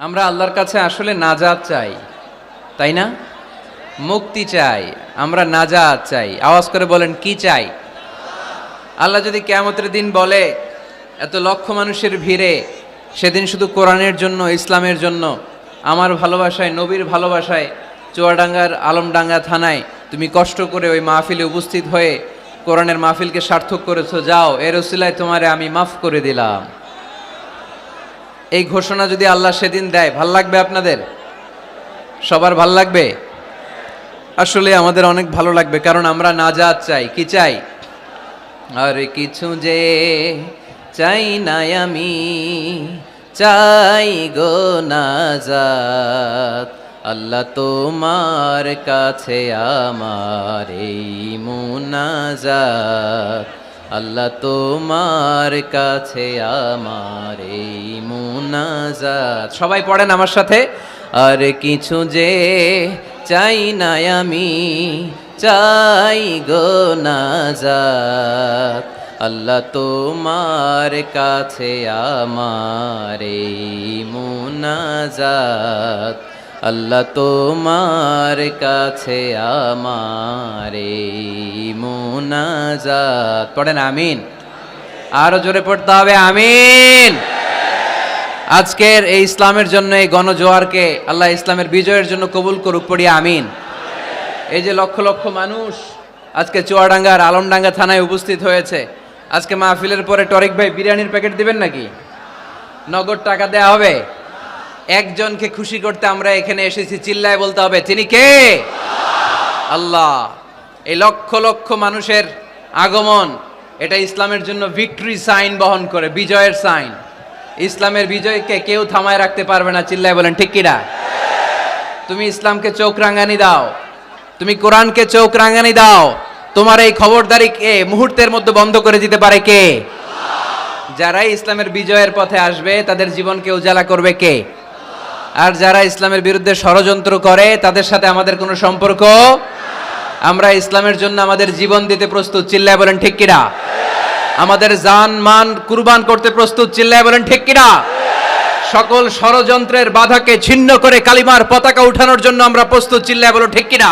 আমরা আল্লাহর কাছে আসলে নাজাত চাই, তাই না? মুক্তি চাই, আমরা নাজাত চাই। আওয়াজ করে বলেন, কি চাই? আল্লাহ যদি কেয়ামতের দিন বলে, এত লক্ষ মানুষের ভিড়ে, সেদিন শুধু কোরআনের জন্য, ইসলামের জন্য, আমার ভালোবাসায়, নবীর ভালোবাসায়, চুয়াডাঙ্গার আলমডাঙ্গা থানায় তুমি কষ্ট করে ওই মাহফিলে উপস্থিত হয়ে কোরআনের মাহফিলকে সার্থক করেছ, যাও এর ওসিলায় তোমারে আমি মাফ করে দিলাম। এই ঘোষণা যদি আল্লাহ সেদিন দেয়, ভালো লাগবে আপনাদের? সবার ভালো লাগবে? আসলে আমাদের অনেক ভালো লাগবে, কারণ আমরা নাজাত চাই। কি চাই? আর কিছু যে চাই না আমি, চাই গো নাজাত। আল্লাহ তোমার কাছে আমার এই মুনাজাত। আল্লাহ তোমার কাছে আমার এই মুনাজাত সবাই পড়েন আমার সাথে? আর কিছু যে চাই না আমি, চাই গো নাজাত আল্লাহ তোমার কাছে আমার মুনাজাত। আল্লাহ তোমার কাছে আমার মুনাজাত। পড়েন আমিন। আরও জোরে পড়তে হবে, আমিন। আজকের এই ইসলামের জন্য এই গণজোয়ারকে আল্লাহ ইসলামের বিজয়ের জন্য কবুল করুক পড়ি আমিন। এই যে লক্ষ লক্ষ মানুষ আজকে চুয়াডাঙ্গার আলমডাঙ্গা থানায় উপস্থিত হয়েছে। আজকে মাহফিলের পরে টরিক ভাই বিরিয়ানির প্যাকেট দিবেন নাকি? নগদ টাকা দেয়া হবে। একজনকে খুশি করতে আমরা এখানে এসেছি, চিল্লায় বলতে হবে, তিনি কে? আল্লাহ। এই লক্ষ লক্ষ মানুষের আগমন, এটা ইসলামের জন্য ভিক্টরি সাইন বহন করে, বিজয়ের সাইন ইসলামের বিজয়কে কেউ থামায় রাখতে পারবে না, চিল্লায় বলেন, ঠিক কিনা? তুমি ইসলামকে চোখ রাঙানি দাও, তুমি কোরআনকে চোখ রাঙানি দাও, তোমার এই খবরদারি কে মুহূর্তের মধ্যে বন্ধ করে দিতে পারে কে? যারাই ইসলামের বিজয়ের পথে আসবে, তাদের জীবনকে উজালা করবে কে? আর যারা ইসলামের বিরুদ্ধে ষড়যন্ত্র করে, তাদের সাথে আমাদের কোনো সম্পর্ক? আমরা ইসলামের জন্য আমাদের জীবন দিতে প্রস্তুত, চিল্লায় বলেন, ঠিক কিনা? আমাদের জান মান কুরবান করতে প্রস্তুত চিল্লায় বলেন, ঠিক কিনা? সকল ষড়যন্ত্রের বাধাকে ছিন্ন করে কালিমার পতাকা উঠানোর জন্য আমরা প্রস্তুত চিল্লায় বলো ঠিক কিনা?